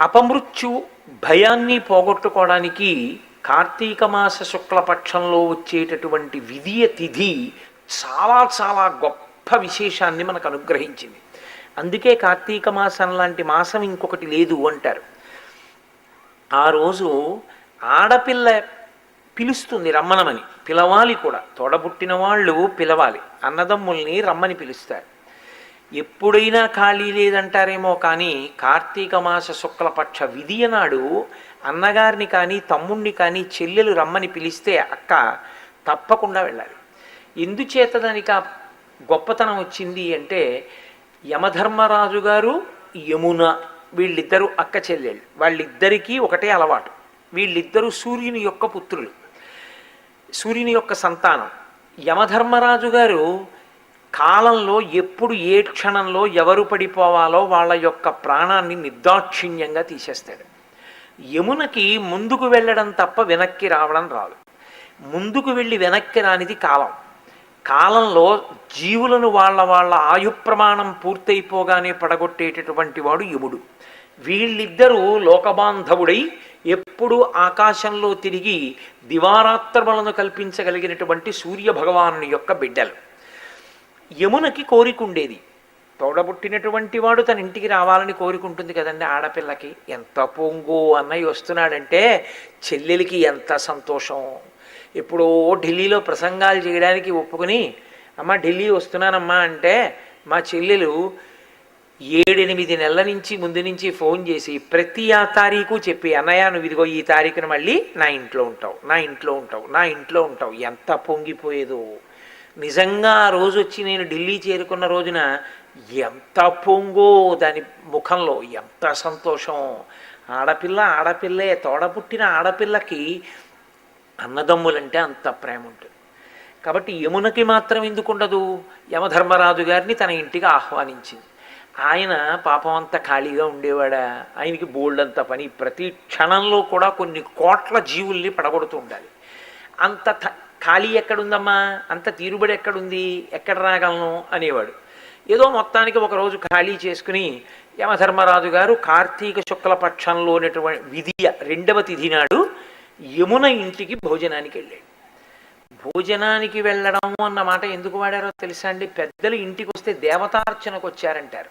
అపమృత్యు భయాన్ని పోగొట్టుకోవడానికి కార్తీక మాస శుక్లపక్షంలో వచ్చేటటువంటి విధియ తిథి చాలా చాలా గొప్ప విశేషాన్ని మనకు అనుగ్రహించింది. అందుకే కార్తీక మాసం లాంటి మాసం ఇంకొకటి లేదు అంటారు. ఆ రోజు ఆడపిల్ల పిలుస్తుంది రమ్మనమని పిలవాలి కూడా. తోడబుట్టిన వాళ్ళు పిలవాలి అన్నదమ్ముల్ని రమ్మని పిలుస్తారు. ఎప్పుడైనా ఖాళీ లేదంటారేమో కానీ కార్తీక మాస శుక్లపక్ష విధియ నాడు అన్నగారిని కానీ తమ్ముణ్ణి కానీ చెల్లెలు రమ్మని పిలిస్తే అక్క తప్పకుండా వెళ్ళాలి. ఎందుచేత దానికి ఆ గొప్పతనం వచ్చింది అంటే యమధర్మరాజు గారు యమున వీళ్ళిద్దరూ అక్క చెల్లెళ్ళు వాళ్ళిద్దరికీ ఒకటే అలవాటు. వీళ్ళిద్దరూ సూర్యుని యొక్క పుత్రులు. సూర్యుని యొక్క సంతానం. యమధర్మరాజు గారు కాలంలో ఎప్పుడు ఏ క్షణంలో ఎవరు పడిపోవాలో వాళ్ళ యొక్క ప్రాణాన్ని నిర్దాక్షిణ్యంగా తీసేస్తాడు. యమునకి ముందుకు వెళ్ళడం తప్ప వెనక్కి రావడం రాదు. ముందుకు వెళ్ళి వెనక్కి రానిది కాలం. కాలంలో జీవులను వాళ్ళ వాళ్ళ ఆయు ప్రమాణం పూర్తయిపోగానే పడగొట్టేటటువంటి వాడు యముడు. వీళ్ళిద్దరూ లోకబాంధవుడై ఎప్పుడూ ఆకాశంలో తిరిగి దివారాత్రములను కల్పించగలిగినటువంటి సూర్య భగవానుని యొక్క బిడ్డలు. యమునకి కోరిక ఉండేది తోడబుట్టినటువంటి వాడు తన ఇంటికి రావాలని కోరుకుంటుంది కదండి ఆడపిల్లకి. ఎంత పొంగు అన్నయ్య వస్తున్నాడంటే చెల్లెలికి ఎంత సంతోషం. ఎప్పుడో ఢిల్లీలో ప్రసంగాలు చేయడానికి ఒప్పుకుని అమ్మ ఢిల్లీ వస్తున్నానమ్మా అంటే మా చెల్లెలు ఏడెనిమిది నెలల నుంచి ముందు నుంచి ఫోన్ చేసి ప్రతి ఆ తారీఖు చెప్పి అన్నయ్య నువ్వు ఇదిగో ఈ తారీఖున మళ్ళీ నా ఇంట్లో ఉంటావు నా ఇంట్లో ఉంటావు నా ఇంట్లో ఉంటావు ఎంత పొంగిపోయేదో. నిజంగా ఆ రోజు వచ్చి నేను ఢిల్లీ చేరుకున్న రోజున ఎంత పొంగో దాని ముఖంలో ఎంత సంతోషం. ఆడపిల్ల ఆడపిల్లే తోడపుట్టిన ఆడపిల్లకి అన్నదమ్ములంటే అంత ప్రేమ ఉంటుంది. కాబట్టి యమునకి మాత్రం ఎందుకు ఉండదు? యమధర్మరాజు గారిని తన ఇంటికి ఆహ్వానించింది. ఆయన పాపం అంత ఖాళీగా ఉండేవాడా? ఆయనకి బోల్డంత పని. ప్రతి క్షణంలో కూడా కొన్ని కోట్ల జీవుల్ని పడగొడుతూ ఉండాలి. అంత ఖాళీ ఎక్కడుందమ్మా? అంత తీరుబడి ఎక్కడుంది? ఎక్కడ రాగలను? అనేవాడు. ఏదో మొత్తానికి ఒకరోజు ఖాళీ చేసుకుని యమధర్మరాజు గారు కార్తీక శుక్ల పక్షంలోనటువంటి విధియ రెండవ తిథి నాడు యమున ఇంటికి భోజనానికి వెళ్ళాడు. భోజనానికి వెళ్ళడం అన్న మాట ఎందుకు వాడారో తెలుసా అండి? పెద్దలు ఇంటికి వస్తే దేవతార్చనకు వచ్చారంటారు.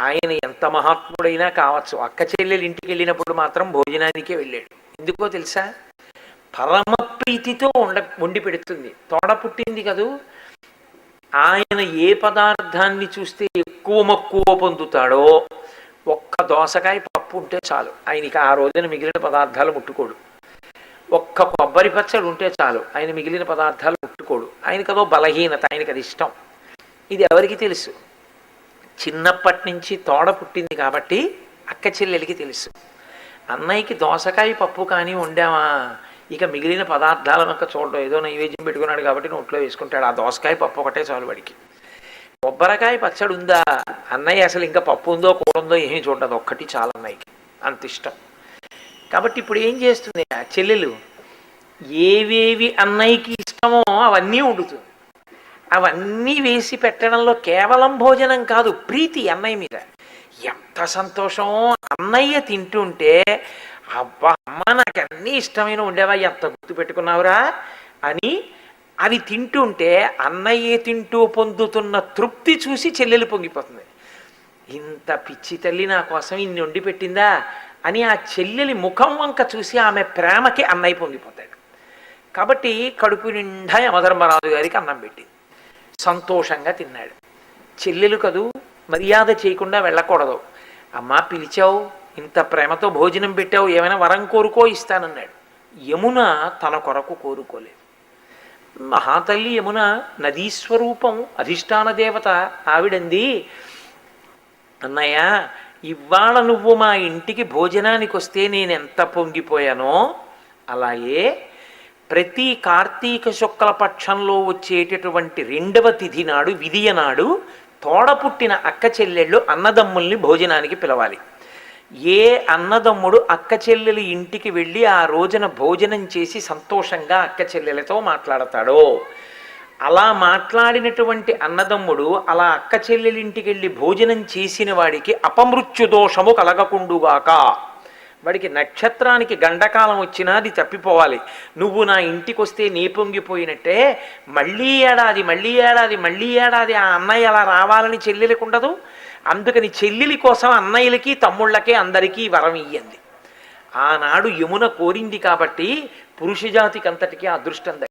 ఆయన ఎంత మహాత్ముడైనా కావచ్చు. అక్క చెల్లెలు ఇంటికి వెళ్ళినప్పుడు మాత్రం భోజనానికే వెళ్ళాడు. ఎందుకో తెలుసా? పరమప్రీతితో ఉండ వండి పెడుతుంది. తోడ పుట్టింది కదూ? ఆయన ఏ పదార్థాన్ని చూస్తే ఎక్కువ మక్కువ పొందుతాడో ఒక్క దోసకాయ పప్పు ఉంటే చాలు. ఆయనకి ఆ రోజున మిగిలిన పదార్థాలు ముట్టుకోడు. ఒక్క కొబ్బరి పచ్చడి ఉంటే చాలు. ఆయన మిగిలిన పదార్థాలు ముట్టుకోడు. ఆయనకి అదో బలహీనత ఆయనకి అది ఇష్టం. ఇది ఎవరికి తెలుసు? చిన్నప్పటి నుంచి తోడ పుట్టింది కాబట్టి అక్క చెల్లెలికి తెలుసు. అన్నయ్యకి దోసకాయ పప్పు కానీ వండామా ఇక మిగిలిన పదార్థాల యొక్క చూడడం ఏదో నైవేద్యం పెట్టుకున్నాడు కాబట్టి నోట్లో వేసుకుంటాడు. ఆ దోసకాయ పప్పు ఒకటే చాలు వాడికి. కొబ్బరికాయ పచ్చడి ఉందా? అన్నయ్య అసలు ఇంకా పప్పు ఉందో కూర ఉందో ఏమీ చూడదు. ఒక్కటి చాలా అన్నయ్యకి. అంత ఇష్టం. కాబట్టి ఇప్పుడు ఏం చేస్తుంది? ఆ చెల్లెలు ఏవేవి అన్నయ్యకి ఇష్టమో అవన్నీ వండుతుంది. అవన్నీ వేసి పెట్టడంలో కేవలం భోజనం కాదు ప్రీతి అన్నయ్య మీద. ఎంత సంతోషం అన్నయ్య తింటుంటే అబ్బా అమ్మ నాకు అన్నీ ఇష్టమైన ఉండేవా ఎంత గుర్తు పెట్టుకున్నావురా అని అవి తింటుంటే అన్నయ్య తింటూ పొందుతున్న తృప్తి చూసి చెల్లెలు పొంగిపోతుంది. ఇంత పిచ్చి తల్లి నా కోసం ఇన్ని వండి పెట్టిందా అని ఆ చెల్లెలి ముఖం వంక చూసి ఆమె ప్రేమకి అన్నయ్య పొంగిపోతాడు. కాబట్టి కడుపు నిండా యమధర్మరాజు గారికి అన్నం పెట్టింది. సంతోషంగా తిన్నాడు. చెల్లెలు కదూ మర్యాద చేయకుండా వెళ్ళకూడదు. అమ్మా పిలిచావు? ఇంత ప్రేమతో భోజనం పెట్టావు ఏమైనా వరం కోరుకో ఇస్తానన్నాడు. యమున తన కొరకు కోరుకోలేదు. మహాతల్లి యమున నదీ స్వరూపం అధిష్టాన దేవత ఆవిడంది అన్నయ్య ఇవాళ నువ్వు మా ఇంటికి భోజనానికి వస్తే నేను ఎంత పొంగిపోయానో అలాగే ప్రతి కార్తీక శుక్ల పక్షంలో వచ్చేటటువంటి రెండవ తిథి నాడు విధియ నాడు తోడ పుట్టిన అక్క చెల్లెళ్ళు అన్నదమ్ముల్ని భోజనానికి పిలవాలి. ఏ అన్నదమ్ముడు అక్క చెల్లెలి ఇంటికి వెళ్ళి ఆ రోజున భోజనం చేసి సంతోషంగా అక్క చెల్లెలతో మాట్లాడతాడో? అలా మాట్లాడినటువంటి అన్నదమ్ముడు అలా అక్క చెల్లెలింటికి వెళ్ళి భోజనం చేసిన వాడికి అపమృత్యు దోషము కలగకుండుగాక. వాడికి నక్షత్రానికి గండకాలం వచ్చినా అది తప్పిపోవాలి. నువ్వు నా ఇంటికి వస్తే నీ పొంగిపోయినట్టే మళ్ళీ ఏడాది మళ్ళీ ఏడాది మళ్ళీ ఏడాది ఆ అన్నయ్య అలా రావాలని చెల్లెలకు ఉండదు. అందుకని చెల్లెలి కోసం అన్నయ్యలకి తమ్ముళ్ళకి అందరికీ వరం ఇయ్యంది. ఆనాడు యమున కోరింది కాబట్టి పురుషజాతికి అంతటికీ అదృష్టం